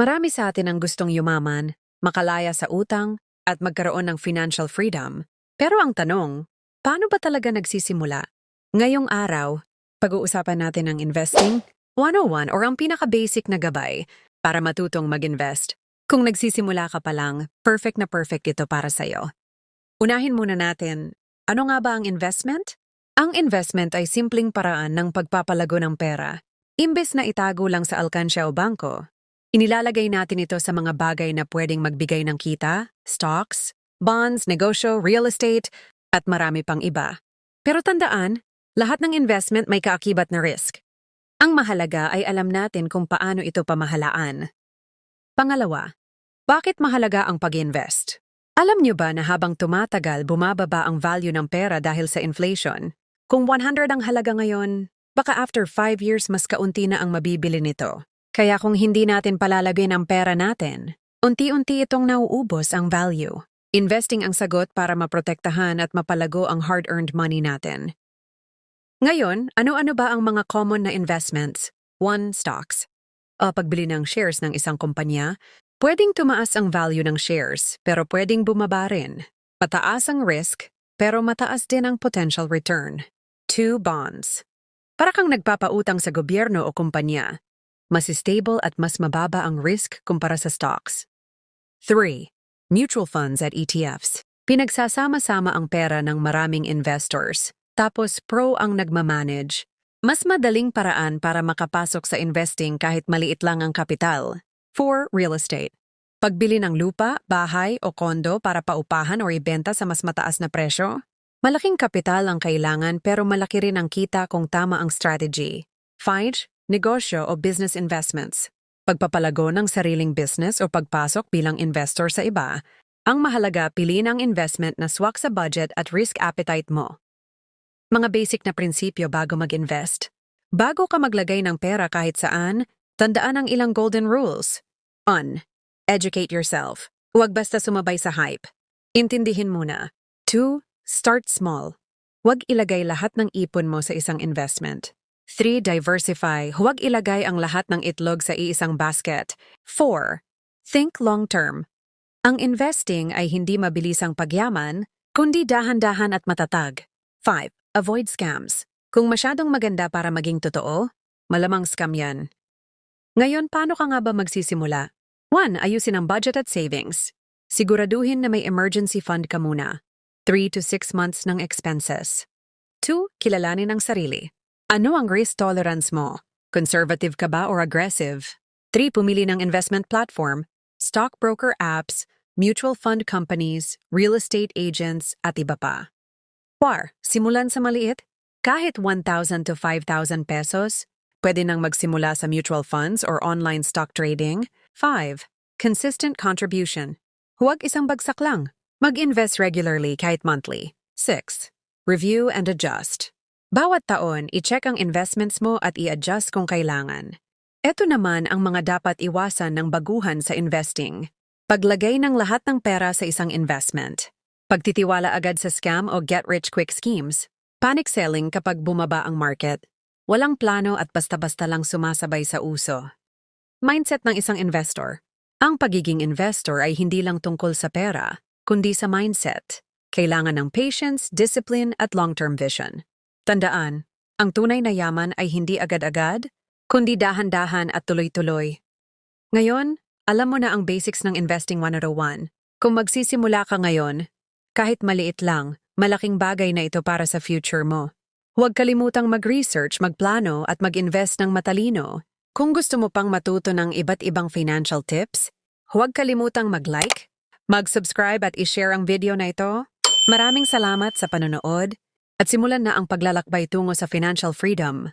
Marami sa atin ang gustong yumaman, makalaya sa utang, at magkaroon ng financial freedom. Pero ang tanong, paano ba talaga nagsisimula? Ngayong araw, pag-uusapan natin ang investing 101 or ang pinaka-basic na gabay para matutong mag-invest. Kung nagsisimula ka pa lang, perfect na perfect ito para sa'yo. Unahin muna natin, ano nga ba ang investment? Ang investment ay simpleng paraan ng pagpapalago ng pera. Imbes na itago lang sa alkansya o bangko, inilalagay natin ito sa mga bagay na pwedeng magbigay ng kita, stocks, bonds, negosyo, real estate, at marami pang iba. Pero tandaan, lahat ng investment may kaakibat na risk. Ang mahalaga ay alam natin kung paano ito pamahalaan. Pangalawa, bakit mahalaga ang pag-invest? Alam niyo ba na habang tumatagal bumababa ang value ng pera dahil sa inflation? Kung 100 ang halaga ngayon, baka after 5 years mas kaunti na ang mabibili nito. Kaya kung hindi natin palalagyan ang pera natin, unti-unti itong nauubos ang value. Investing ang sagot para maprotektahan at mapalago ang hard-earned money natin. Ngayon, ano-ano ba ang mga common na investments? 1. Stocks. O pagbili ng shares ng isang kumpanya, pwedeng tumaas ang value ng shares pero pwedeng bumaba rin. Mataas ang risk pero mataas din ang potential return. 2. Bonds. Para kang nagpapautang sa gobyerno o kumpanya, mas stable at mas mababa ang risk kumpara sa stocks. 3. Mutual funds at ETFs. Pinagsasama-sama ang pera ng maraming investors, tapos pro ang nagmamanage. Mas madaling paraan para makapasok sa investing kahit maliit lang ang kapital. 4. Real estate. Pagbili ng lupa, bahay o kondo para paupahan o ibenta sa mas mataas na presyo. Malaking kapital ang kailangan pero malaki rin ang kita kung tama ang strategy. 5. Negosyo o business investments. Pagpapalago ng sariling business o pagpasok bilang investor sa iba, ang mahalaga piliin ang investment na swak sa budget at risk appetite mo. Mga basic na prinsipyo bago mag-invest. Bago ka maglagay ng pera kahit saan, tandaan ang ilang golden rules. 1. Educate yourself. Huwag basta sumabay sa hype. Intindihin muna. 2. Start small. Huwag ilagay lahat ng ipon mo sa isang investment. 3. Diversify. Huwag ilagay ang lahat ng itlog sa iisang basket. 4. Think long-term. Ang investing ay hindi mabilisang pagyaman, kundi dahan-dahan at matatag. 5. Avoid scams. Kung masyadong maganda para maging totoo, malamang scam yan. Ngayon, paano ka nga ba magsisimula? 1. Ayusin ang budget at savings. Siguraduhin na may emergency fund ka muna. 3 to 6 months ng expenses. 2. Kilalanin ang sarili. Ano ang risk tolerance mo? Conservative ka ba or aggressive? 3. Pumili ng investment platform, stockbroker apps, mutual fund companies, real estate agents, at iba pa. 4. Simulan sa maliit. Kahit 1,000 to 5,000 pesos, pwede nang magsimula sa mutual funds or online stock trading. 5. Consistent contribution. Huwag isang bagsak lang. Mag-invest regularly kahit monthly. 6. Review and adjust. Bawat taon, i-check ang investments mo at i-adjust kung kailangan. Ito naman ang mga dapat iwasan ng baguhan sa investing. Paglagay ng lahat ng pera sa isang investment. Pagtitiwala agad sa scam o get-rich-quick schemes. Panic selling kapag bumaba ang market. Walang plano at basta-basta lang sumasabay sa uso. Mindset ng isang investor. Ang pagiging investor ay hindi lang tungkol sa pera, kundi sa mindset. Kailangan ng patience, discipline at long-term vision. Tandaan, ang tunay na yaman ay hindi agad-agad, kundi dahan-dahan at tuloy-tuloy. Ngayon, alam mo na ang basics ng Investing 101. Kung magsisimula ka ngayon, kahit maliit lang, malaking bagay na ito para sa future mo. Huwag kalimutang mag-research, magplano at mag-invest ng matalino. Kung gusto mo pang matuto ng iba't ibang financial tips, huwag kalimutang mag-like, mag-subscribe at i-share ang video na ito. Maraming salamat sa panonood at simulan na ang paglalakbay tungo sa financial freedom.